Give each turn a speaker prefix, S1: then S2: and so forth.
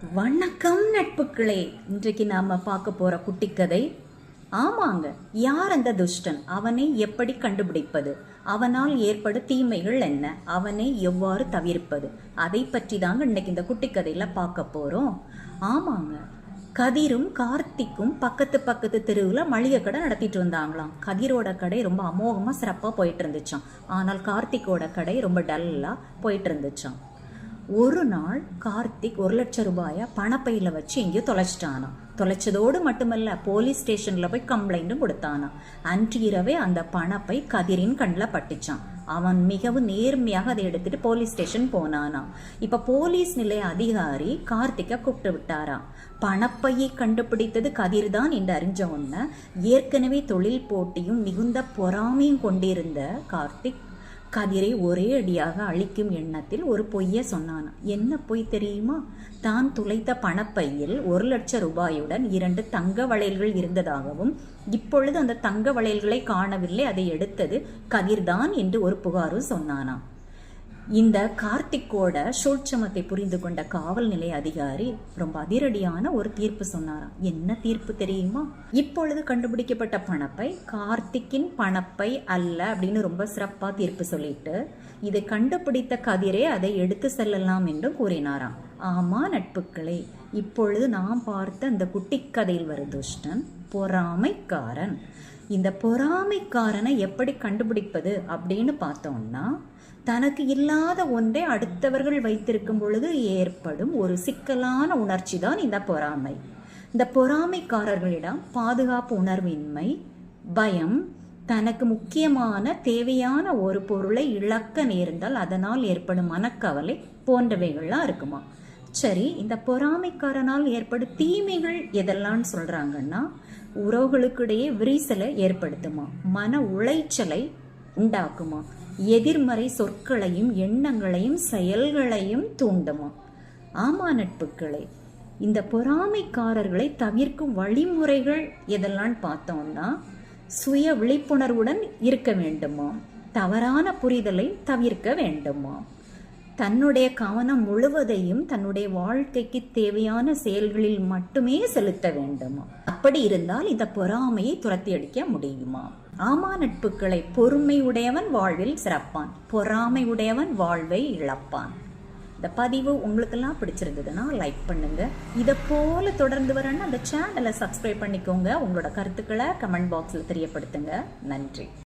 S1: வணக்கம் நட்புக்களே இன்றைக்கு நாம பார்க்க போற குட்டி கதை ஆமாங்க யார் அந்த துஷ்டன்? அவனை எப்படி கண்டுபிடிப்பது? அவனால் ஏற்படும் தீமைகள் என்ன? அவனை எவ்வாறு தவிர்ப்பது? அதை பற்றி தாங்க இன்னைக்கு இந்த குட்டி கதையில பார்க்க போறோம். ஆமாங்க கதிரும் கார்த்திக்கும் பக்கத்து பக்கத்து தெருவில் மளிகை கடை நடத்திட்டு வந்தாங்களாம் கதிரோட கடை ரொம்ப அமோகமாக சிறப்பாக போயிட்டு இருந்துச்சான் ஆனால் கார்த்திக்கோட கடை ரொம்ப டல்லாக போயிட்டு இருந்துச்சான் ஒரு நாள் கார்த்திக் ஒரு லட்சம் ரூபாயை பணப்பையில் வச்சு எங்கேயோ தொலைச்சிட்டானா. தொலைச்சதோடு மட்டுமல்ல போலீஸ் ஸ்டேஷனில் போய் கம்ப்ளைண்ட்டும் கொடுத்தானா. அன்று இரவே அந்த பணப்பை கதிரின் கண்ணில் பட்டுச்சான். அவன் மிகவும் நேர்மையாக அதை எடுத்துட்டு போலீஸ் ஸ்டேஷன் போனானா. இப்ப போலீஸ் நிலைய அதிகாரி கார்த்திகை கூப்பிட்டு விட்டாராம் பணப்பையை கண்டுபிடித்தது கதிர் தான் என்று அறிஞ்ச உடனே ஏற்கனவே தொழில் போட்டியும் மிகுந்த பொறாமையும் கொண்டிருந்த கார்த்திக் கதிரை ஒரே அடியாக அழிக்கும் எண்ணத்தில் ஒரு பொய்யை சொன்னான் என்ன பொய் தெரியுமா? தான் துளைத்த பணப்பையில் ஒரு லட்சம் ரூபாயுடன் இரண்டு தங்க வளையல்கள் இருந்ததாகவும் இப்பொழுது அந்த தங்க வளையல்களை காணவில்லை அதை எடுத்தது கதிர்தான் என்று ஒரு புகாரும் சொன்னானாம். இந்த கார்த்திக்கோட சூட்சமத்தை புரிந்து கொண்ட காவல் நிலைய அதிகாரி ரொம்ப அதிரடியான ஒரு தீர்ப்பு சொன்னாராம். என்ன தீர்ப்பு தெரியுமா? இப்பொழுது கண்டுபிடிக்கப்பட்ட பணப்பை கார்த்திக்கின் பணப்பை அல்ல அப்படின்னு ரொம்ப சிறப்பாக தீர்ப்பு சொல்லிட்டு இதை கண்டுபிடித்த கதிரே அதை எடுத்து செல்லலாம் என்றும் கூறினாராம். ஆமா நட்புக்களே இப்பொழுது நாம் பார்த்த அந்த குட்டிக்கதையில் வரும் துஷ்டன் பொறாமைக்காரன். இந்த பொறாமைக்காரனை எப்படி கண்டுபிடிப்பது அப்படின்னு பார்த்தோம்னா தனக்கு இல்லாத ஒன்றை அடுத்தவர்கள் வைத்திருக்கும் பொழுது ஏற்படும் ஒரு சிக்கலான உணர்ச்சி தான் இந்த பொறாமை. இந்த பொறாமைக்காரர்களிடம் பாதுகாப்பு உணர்வின்மை பயம் தனக்கு முக்கியமான தேவையான ஒரு பொருளை இழக்க நேர்ந்தால் அதனால் ஏற்படும் மனக்கவலை போன்றவைகள்லாம் இருக்குமா? சரி இந்த பொறாமைக்காரனால் ஏற்படும் தீமைகள் எதெல்லாம் சொல்றாங்கன்னா உறவுகளுக்கிடையே விரிசலை ஏற்படுத்துமா? மன உளைச்சலை உண்டாக்குமா? எதிர்மறை சொற்களையும் எண்ணங்களையும் செயல்களையும் தூண்டுமா? ஆமா நட்புகளே. இந்த பொறாமைக்காரர்களை தவிர்க்கும் வழிமுறைகள் எதெல்லாம் பார்த்தோம்னா சுய விழிப்புணர்வுடன் இருக்க வேண்டுமா? தவறான புரிதலை தவிர்க்க வேண்டுமா? தன்னுடைய கவனம் முழுவதையும் தன்னுடைய வாழ்க்கைக்கு தேவையான செயல்களில் மட்டுமே செலுத்த வேண்டுமா? அப்படி இருந்தால் இந்த பொறாமையை துரத்தி அடிக்க முடியுமா? ஆமா நட்புகளை பொறுமை உடையவன் வாழ்வில் சிறப்பான். பொறாமை உடையவன் வாழ்வை இழப்பான். இந்த பதிவு உங்களுக்கெல்லாம் பிடிச்சிருந்ததுன்னா லைக் பண்ணுங்க. இதை போல தொடர்ந்து வரேன்னு அந்த சேனலை சப்ஸ்கிரைப் பண்ணிக்கோங்க. உங்களோட கருத்துக்களை கமெண்ட் பாக்ஸில் தெரியப்படுத்துங்க. நன்றி.